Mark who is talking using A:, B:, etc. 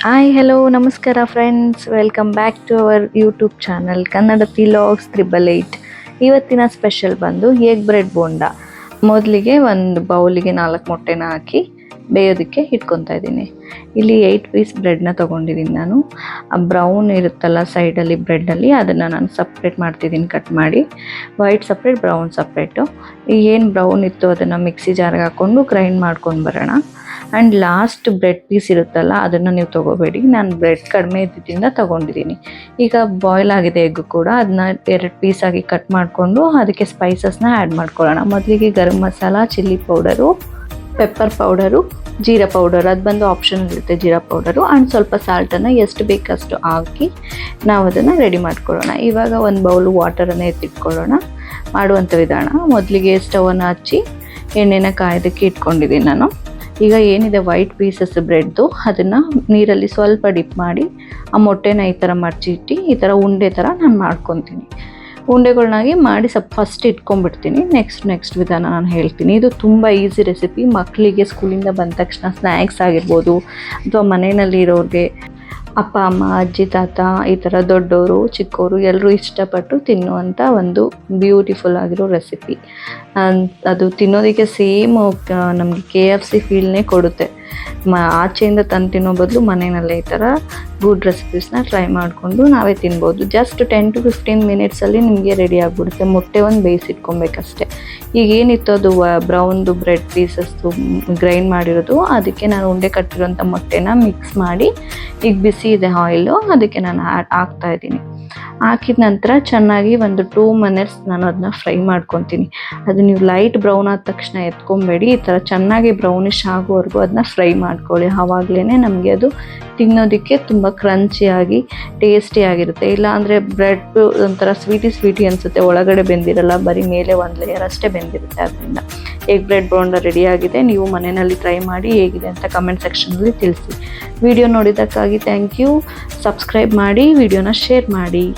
A: Hi hello ನಮಸ್ಕಾರ friends welcome back to our YouTube channel Kannada logs triple eight ಇವತ್ತಿನ special ಬಂದು egg bread bonda. ಮೊದಲಿಗೆ ಒಂದು ಬೌಲಿಗೆ ನಾಲ್ಕು ಮೊಟ್ಟೆನ ಹಾಕಿ ಬೇಯೋದಕ್ಕೆ ಇಟ್ಕೊತಾ ಇದ್ದೀನಿ. ಇಲ್ಲಿ ಏಯ್ಟ್ ಪೀಸ್ ಬ್ರೆಡ್ನ ತೊಗೊಂಡಿದ್ದೀನಿ ನಾನು. ಆ ಬ್ರೌನ್ ಇರುತ್ತಲ್ಲ ಸೈಡಲ್ಲಿ ಬ್ರೆಡ್ಡಲ್ಲಿ ಅದನ್ನು ನಾನು ಸಪ್ರೇಟ್ ಮಾಡ್ತಿದ್ದೀನಿ ಕಟ್ ಮಾಡಿ. ವೈಟ್ ಸಪ್ರೇಟ್ ಬ್ರೌನ್ ಸಪ್ರೇಟು ಏನು ಬ್ರೌನ್ ಇತ್ತು ಅದನ್ನು ಮಿಕ್ಸಿ ಜಾರ್ಗೆ ಹಾಕ್ಕೊಂಡು ಗ್ರೈಂಡ್ ಮಾಡ್ಕೊಂಡು ಬರೋಣ. ಆ್ಯಂಡ್ ಲಾಸ್ಟ್ ಬ್ರೆಡ್ ಪೀಸ್ ಇರುತ್ತಲ್ಲ, ಅದನ್ನು ನೀವು ತೊಗೋಬೇಡಿ. ನಾನು ಬ್ರೆಡ್ ಕಡಿಮೆ ಇದ್ದಿದ್ದರಿಂದ ತೊಗೊಂಡಿದ್ದೀನಿ. ಈಗ ಬಾಯ್ಲ್ ಆಗಿದೆ ಎಗ್ ಕೂಡ ಅದನ್ನ ಎರಡು ಪೀಸಾಗಿ ಕಟ್ ಮಾಡಿಕೊಂಡು ಅದಕ್ಕೆ ಸ್ಪೈಸಸ್ನ ಆ್ಯಡ್ ಮಾಡ್ಕೊಳ್ಳೋಣ. ಮೊದಲಿಗೆ garam masala chilli powder pepper powder jeera powder ಅದು ಬಂದು ಆಪ್ಷನ್ ಇರುತ್ತೆ ಜೀರಾ ಪೌಡರು ಆ್ಯಂಡ್ ಸ್ವಲ್ಪ ಸಾಲ್ಟನ್ನು ಎಷ್ಟು ಬೇಕಷ್ಟು ಹಾಕಿ ನಾವು ಅದನ್ನು ರೆಡಿ ಮಾಡ್ಕೊಳ್ಳೋಣ. ಇವಾಗ ಒಂದು ಬೌಲು ವಾಟರನ್ನು ಎತ್ತಿಟ್ಕೊಳ್ಳೋಣ. ಮಾಡುವಂಥ ವಿಧಾನ, ಮೊದಲಿಗೆ ಸ್ಟವನ್ನು ಹಚ್ಚಿ ಎಣ್ಣೆನ ಕಾಯೋದಕ್ಕೆ ಇಟ್ಕೊಂಡಿದ್ದೀನಿ ನಾನು. ಈಗ ಏನಿದೆ ವೈಟ್ ಪೀಸಸ್ ಬ್ರೆಡ್ದು ಅದನ್ನು ನೀರಲ್ಲಿ ಸ್ವಲ್ಪ ಡಿಪ್ ಮಾಡಿ, ಆ ಮೊಟ್ಟೆನ ಈ ಥರ ಮರ್ಚಿಟ್ಟು, ಈ ಥರ ಉಂಡೆ ಥರ ನಾನು ಮಾಡ್ಕೊತೀನಿ. ಉಂಡೆಗಳನ್ನಾಗಿ ಮಾಡಿ ಸ್ವಲ್ಪ ಫಸ್ಟ್ ಇಟ್ಕೊಂಡ್ಬಿಡ್ತೀನಿ. ನೆಕ್ಸ್ಟ್ ನೆಕ್ಸ್ಟ್ ವಿಧಾನ ನಾನು ಹೇಳ್ತೀನಿ. ಇದು ತುಂಬ ಈಸಿ ರೆಸಿಪಿ ಮಕ್ಕಳಿಗೆ ಸ್ಕೂಲಿಂದ ಬಂದ ತಕ್ಷಣ ಸ್ನ್ಯಾಕ್ಸ್ ಆಗಿರ್ಬೋದು, ಅಥವಾ ಮನೆಯಲ್ಲಿ ಇರೋರಿಗೆ ಅಪ್ಪ, ಅಮ್ಮ, ಅಜ್ಜಿ, ತಾತ ಈ ಥರ ದೊಡ್ಡವರು ಚಿಕ್ಕವರು ಎಲ್ಲರೂ ಇಷ್ಟಪಟ್ಟು ತಿನ್ನುವಂಥ ಒಂದು ಬ್ಯೂಟಿಫುಲ್ ಆಗಿರೋ ರೆಸಿಪಿ ಅದು ತಿನ್ನೋದಕ್ಕೆ ಸೇಮ್ ನಮಗೆ ಕೆ ಎಫ್ ಸಿ ಫೀಲ್ನೇ ಕೊಡುತ್ತೆ. ಮ, ಆಚೆಯಿಂದ ತಂದು ತಿನ್ನೋ ಬದಲು ಮನೆಯಲ್ಲೇ ಈ ಥರ ಗುಡ್ ರೆಸಿಪೀಸ್ನ ಟ್ರೈ ಮಾಡಿಕೊಂಡು ನಾವೇ ತಿನ್ಬೋದು. ಜಸ್ಟ್ ಟೆನ್ ಟು ಫಿಫ್ಟೀನ್ ಮಿನಿಟ್ಸಲ್ಲಿ ನಿಮಗೆ ರೆಡಿ ಆಗಿಬಿಡುತ್ತೆ. ಮೊಟ್ಟೆ ಒಂದು ಬೇಯಿಸಿಟ್ಕೊಬೇಕಷ್ಟೆ ಈಗ ಏನಿತ್ತು ಅದು ಬ್ರೌನ್ದು ಬ್ರೆಡ್ ಪೀಸಸ್ದು ಗ್ರೈಂಡ್ ಮಾಡಿರೋದು, ಅದಕ್ಕೆ ನಾನು ಉಂಡೆ ಕಟ್ಟಿರೋಂಥ ಮೊಟ್ಟೆನ ಮಿಕ್ಸ್ ಮಾಡಿ, ಈಗ ಬಿಸಿ ಇದೆ ಆಯಿಲು ಅದಕ್ಕೆ ನಾನು ಹಾಕ್ತಾ ಇದ್ದೀನಿ. ಹಾಕಿದ ನಂತರ ಚೆನ್ನಾಗಿ ಒಂದು ಟೂ ಮಿನಿಟ್ಸ್ ನಾನು ಅದನ್ನ ಫ್ರೈ ಮಾಡ್ಕೊತೀನಿ. ಅದು ನೀವು ಲೈಟ್ ಬ್ರೌನ್ ಆದ ತಕ್ಷಣ ಎತ್ಕೊಬೇಡಿ. ಈ ಥರ ಚೆನ್ನಾಗಿ ಬ್ರೌನಿಶ್ ಆಗೋವರೆಗೂ ಅದನ್ನ ಫ್ರೈ ಮಾಡ್ಕೊಳ್ಳಿ. ಆವಾಗಲೇ ನಮಗೆ ಅದು ತಿನ್ನೋದಕ್ಕೆ ತುಂಬ ಕ್ರಂಚಿಯಾಗಿ ಟೇಸ್ಟಿ ಆಗಿರುತ್ತೆ. ಇಲ್ಲ ಅಂದರೆ ಬ್ರೆಡ್ ಒಂಥರ ಸ್ವೀಟಿ ಸ್ವೀಟಿ ಅನಿಸುತ್ತೆ. ಒಳಗಡೆ ಬೆಂದಿರಲ್ಲ, ಬರೀ ಮೇಲೆ ಒಂದು ಲೇಯರ್ ಅಷ್ಟೇ ಬೆಂದಿರುತ್ತೆ ಅದರಿಂದ. ಎಗ್ ಬ್ರೆಡ್ ಬೋಂಡ ಆಗಿದೆ. ನೀವು ಮನೆಯಲ್ಲಿ ಟ್ರೈ ಮಾಡಿ ಹೇಗಿದೆ ಅಂತ ಕಮೆಂಟ್ ಸೆಕ್ಷನಲ್ಲಿ ತಿಳಿಸಿ. ವಿಡಿಯೋ ನೋಡಿದ್ದಕ್ಕಾಗಿ ಥ್ಯಾಂಕ್ ಯು ಸಬ್ಸ್ಕ್ರೈಬ್ ಮಾಡಿ ವಿಡಿಯೋನ ಶೇರ್ ಮಾಡಿ.